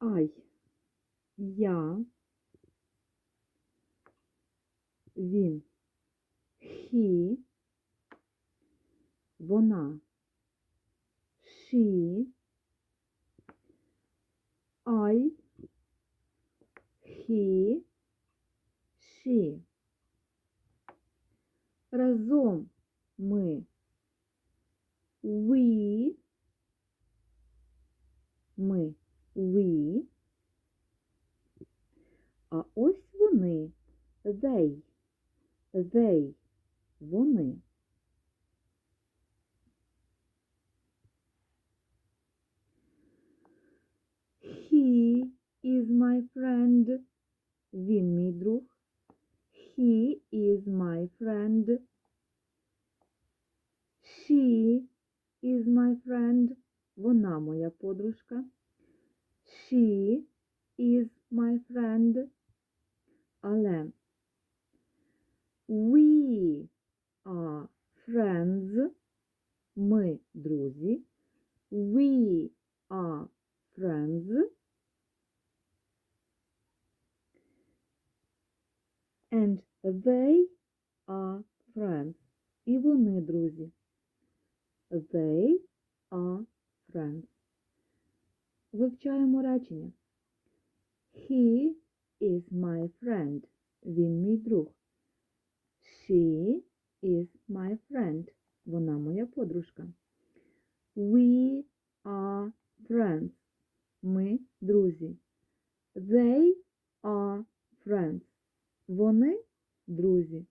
I. Я. Він. He. Вона. She. I. He. She. Разом ми. We. Ми. А ось вони. Вони. He is my friend. Він мій друг. He is my friend. She is my friend. Вона моя подружка. She is my friend. Але we are friends. Ми друзі. We are friends. And they are friends. І вони друзі. They are friends. Вивчаємо речення. He is my friend. Він мій друг. She is my friend. Вона моя подружка. We are friends. Ми друзі. They are friends. Вони друзі.